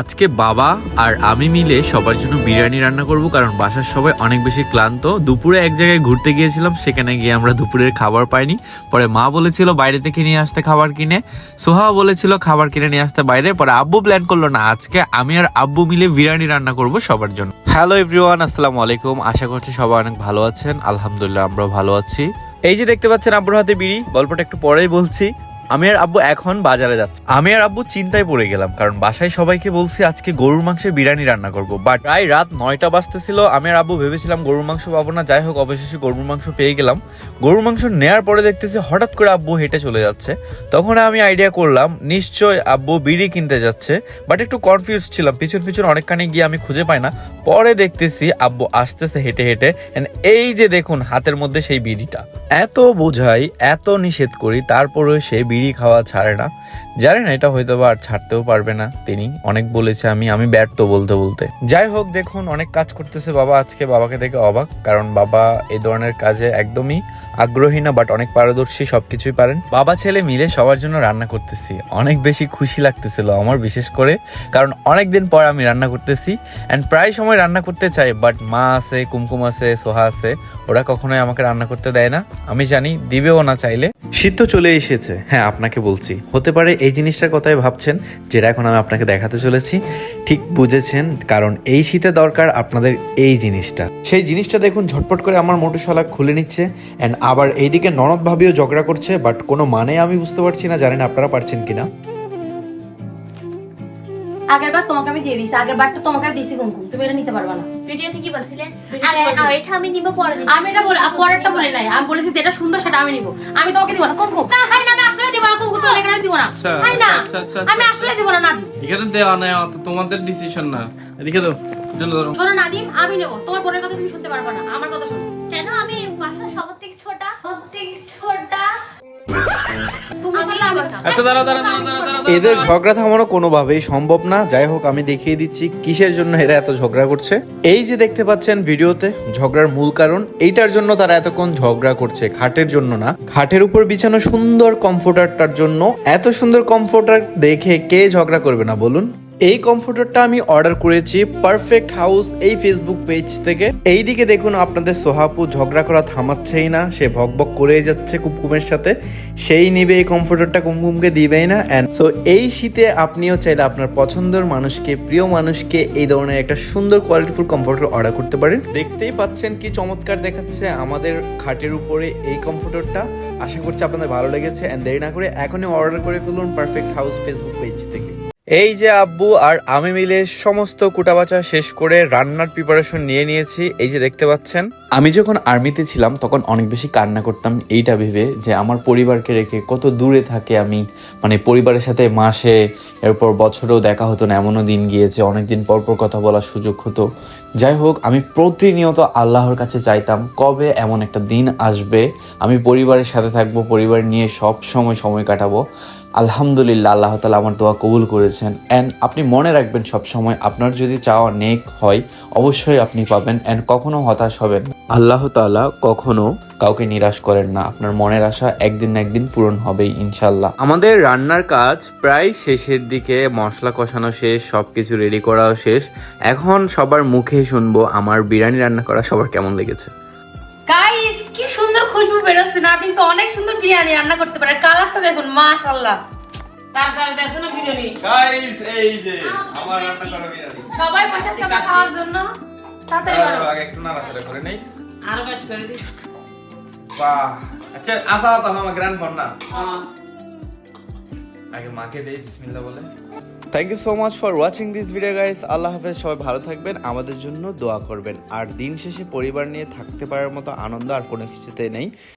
আজকে বাবা আর আমি মিলে সবার জন্য বিরিয়ানি রান্না করব, কারণ বাসার সবাই অনেক বেশি ক্লান্ত। দুপুরে এক জায়গায় ঘুরতে গিয়েছিলাম, সেখানে গিয়ে আমরা দুপুরের খাবার পাইনি। পরে মা বলেছিল, বাইরে থেকে নিয়ে আসতে খাবার কিনে। সোহা বলেছিল, খাবার কিনে নিয়ে আসতে বাইরে। পরে আব্বু প্ল্যান করল, না, আজকে আমি আর আব্বু মিলে বিরিয়ানি রান্না করব সবার জন্য। হ্যালো এভরিওয়ান আসসালামু আলাইকুম। আশা করছি সবাই অনেক ভালো আছেন। আলহামদুলিল্লাহ, আমরাও ভালো আছি। এই যে দেখতে পাচ্ছেন আব্বুর হাতে বিড়ি, গল্পটা একটু পরেই বলছি। আমি আর আব্বু এখন বাজারে যাচ্ছি। আমি আর আব্বু চিন্তায় পড়ে গেলাম, কারণ বাসায় সবাইকে বলছি আজকে গরুর মাংসের বিরিয়ানি রান্না করব। বাট প্রায় রাত নয়টা বাজতেছিল, আমি আর আব্বু ভেবেছিলাম গরুর মাংস পাবো না, যাই হোক, অবশেষে গরুর মাংস পেয়ে গেলাম। গরুর মাংস নেয়ার পরে দেখতেছি হঠাৎ করে আব্বু হেঁটে চলে যাচ্ছে। তখন আমি আইডিয়া করলাম নিশ্চয় আব্বু বিড়ি কিনতে যাচ্ছে বাট একটু কনফিউজ ছিলাম। পিছন পিছন অনেকখানি গিয়ে আমি খুঁজে পাই না। পরে দেখতেছি আব্বু আসতেছে হেঁটে হেঁটে এই যে দেখুন, হাতের মধ্যে সেই বিড়িটা। এত বোঝাই, এত নিষেধ করি, তারপরেও সে বিড়ি খাওয়া ছাড়ে না। জানি না, এটা হয়তো বা আর ছাড়তেও পারবে না তিনি। অনেক বলেছে আমি আমি ব্যর্থ বলতে বলতে। যাই হোক, দেখুন, অনেক কাজ করতেছে বাবা আজকে। বাবাকে দেখে অবাক, কারণ বাবা এই ধরনের কাজে একদমই আগ্রহী না বাট অনেক পারদর্শী, সবকিছুই পারেন। বাবা, ছেলে মিলে সবার জন্য রান্না করতেছি। অনেক বেশি খুশি লাগতেছিল আমার, বিশেষ করে। কারণ অনেক দিন পর আমি রান্না করতেছি অ্যান্ড প্রায় সময় রান্না করতে চাই বাট মা আছে, কুমকুম আছে, সোহা আছে, ওরা কখনোই আমাকে রান্না করতে দেয় না। আমি জানি, দিবেও না চাইলে। শীত তো চলে এসেছে। হ্যাঁ আপনাকে বলছি। হতে পারে এই জিনিসটার কথাই ভাবছেন যেটা এখন আমি আপনাকে দেখাতে চলেছি। ঠিক বুঝেছেন কারণ এই শীতে দরকার আপনাদের এই জিনিসটা। সেই জিনিসটা দেখুন ঝটপট করে আমার মোটরশালা খুলে নিচ্ছে অ্যান্ড আবার এইদিকে ননদ ভাবিও ঝগড়া করছে বাট কোনো মানে আমি বুঝতে পারছি না জানেন আপনারা পারছেন কিনা। আগের বার তোমাকে আমি দিয়ে আগের বারটা তোমাকে দিয়েছি কুমকুম তুমি এটা নিতে পারবা না। ভিডিওতে কি বলছিলে? আর- এটা আমি নিব পরে আমি এটা বলে পরেরটা বলে নাই আমি বলেছি যেটা সুন্দর সেটা আমি নিব। আমি তোমাকে দিব না কুমকুম না আচ্ছা, হাই না আচ্ছা, আচ্ছা, আমি আসলে দেবো না নাদিম। এখানে দেওয়া নেই অত তোমাদের ডিসিশন না। এদিকে দাও জন্য ধরো। শোনো নাদিম আমি নেব। তোমার বোনের কথা তুমি শুনতে পারব না আমার কথা শোনো। কেন? আমি বাসার সবার থেকে ছোটা। এদের ঝগড়া থামানো কোনোভাবেই সম্ভব না। যাই হোক, আমি দেখিয়ে দিচ্ছি কিসের জন্য এরা এত ঝগড়া করছে। এই যে দেখতে পাচ্ছেন ভিডিওতে, ঝগড়ার মূল কারণ, এইটার জন্য তারা এতক্ষণ ঝগড়া করছে খাটের জন্য না। খাটের উপর বিছানো সুন্দর কমফোর্টারটার জন্য, এত সুন্দর কমফোর্টার দেখে কে ঝগড়া করবে না, বলুন? এই কমফোর্টারটা আমি অর্ডার করেছি পারফেক্ট হাউস এই ফেসবুক পেজ থেকে। এইদিকে দেখুন আপনাদের সোহাপু ঝগড়া করা থামাচ্ছেই না, সে ভকভক করেই যাচ্ছে কুমকুমের সাথে। সেই নিবে এই কমফোর্টারটা কুমকুমকে দিবেই না। অ্যান্ড সো এই শীতে আপনিও চাইলে আপনার পছন্দের মানুষকে, প্রিয় মানুষকে এই ধরনের একটা সুন্দর কোয়ালিটিফুল কমফোর্টার অর্ডার করতে পারেন। দেখতেই পাচ্ছেন কি চমৎকার দেখাচ্ছে আমাদের খাটের উপরে এই কমফোর্টারটা আশা করছি আপনাদের ভালো লেগেছে। অ্যান্ড দেরি না করে এখনই অর্ডার করে ফেলুন পারফেক্ট হাউস ফেসবুক পেজ থেকে। এই যে আব্বু আর আমি মিলে সমস্ত কুটাবাচা শেষ করে রান্নার প্রিপারেশন নিয়ে নিয়েছি, এই যে দেখতে পাচ্ছেন। আমি যখন আর্মিতে ছিলাম, তখন অনেক বেশি কান্না করতাম, এইটা ভেবে যে আমার পরিবারকে রেখে কত দূরে থাকে আমি। মানে পরিবারের সাথে মাসে, এরপর বছরেও দেখা হতো না, এমনও দিন গিয়েছে অনেক দিন পর পর কথা বলার সুযোগ হতো। যাই হোক, আমি প্রতিনিয়ত আল্লাহর কাছে চাইতাম, কবে এমন একটা দিন আসবে? আমি পরিবারের সাথে থাকব, পরিবার নিয়ে সব সময় সময় কাটাবো। আলহামদুলিল্লাহ আল্লাহ তালা আমার দোয়া কবুল করেছেন। অ্যান্ড আপনি মনে রাখবেন সব সময় আপনার যদি চাওয়া নেক হয় অবশ্যই আপনি পাবেন অ্যান্ড কখনো হতাশ হবেন না। আল্লাহ তাআলা কখনো কাউকে নিরাশ করেন না। আপনার মনের আশা একদিন না একদিন পূরণ হবেই ইনশাল্লাহ আমাদের রান্নার কাজ প্রায় শেষের দিকে মশলা কষানো শেষ সব কিছু রেডি করাও শেষ। এখন সবার মুখে শুনব আমার বিরিয়ানি রান্না করা সবার কেমন লেগেছে? গাইস কি সুন্দর খুশবু বেরোচ্ছে তো অনেক সুন্দর বিরিয়ানি রান্না করতে পারে। কালারটা দেখুন মাশাআল্লাহ। গাইস এই যে আমার রান্না করা বিরিয়ানি। সবাই বসে আছে খাওয়ার জন্য। তাড়াতাড়ি দাঁড়াও, আগে একটু নাড়াচাড়া করে নেই। আরও বেশ করে দিস। বাহ। আচ্ছা আসা তো আমার গ্র্যান্ড ফোন আগে মাকে দেই বিসমিল্লাহ বলে। Thank you so much for watching this video guys আল্লাহ হাফেজ, সবাই ভালো থাকবেন, আমাদের জন্য দোয়া করবেন। আর দিন শেষে পরিবার নিয়ে থাকতে পারার মতো আনন্দ আর কোনো কিছুতে নেই।